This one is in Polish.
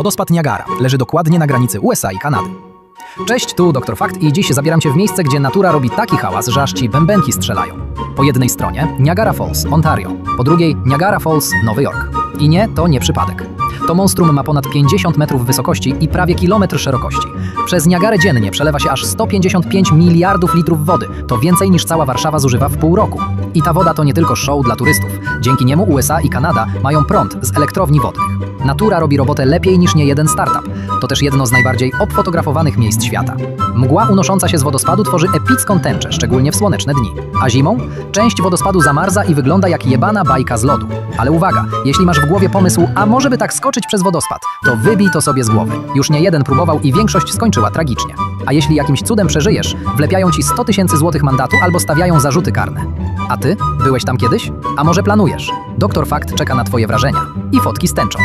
Wodospad Niagara leży dokładnie na granicy USA i Kanady. Cześć, tu Dr. Fakt i dziś zabieram Cię w miejsce, gdzie natura robi taki hałas, że aż Ci bębenki strzelają. Po jednej stronie Niagara Falls, Ontario, po drugiej Niagara Falls, Nowy Jork. I nie, to nie przypadek. To monstrum ma ponad 50 metrów wysokości i prawie kilometr szerokości. Przez Niagarę dziennie przelewa się aż 155 miliardów litrów wody. To więcej niż cała Warszawa zużywa w pół roku. I ta woda to nie tylko show dla turystów. Dzięki niemu USA i Kanada mają prąd z elektrowni wodnych. Natura robi robotę lepiej niż nie jeden startup. To też jedno z najbardziej obfotografowanych miejsc świata. Mgła unosząca się z wodospadu tworzy epicką tęczę, szczególnie w słoneczne dni. A zimą? Część wodospadu zamarza i wygląda jak jebana bajka z lodu. Ale uwaga, jeśli masz w głowie pomysł, a może by tak skoczyć przez wodospad, to wybij to sobie z głowy. Już nie jeden próbował i większość skończyła tragicznie. A jeśli jakimś cudem przeżyjesz, wlepiają ci 100 tysięcy złotych mandatu albo stawiają zarzuty karne. A ty? Byłeś tam kiedyś? A może planujesz? Doktor Fakt czeka na twoje wrażenia i fotki z tęczą.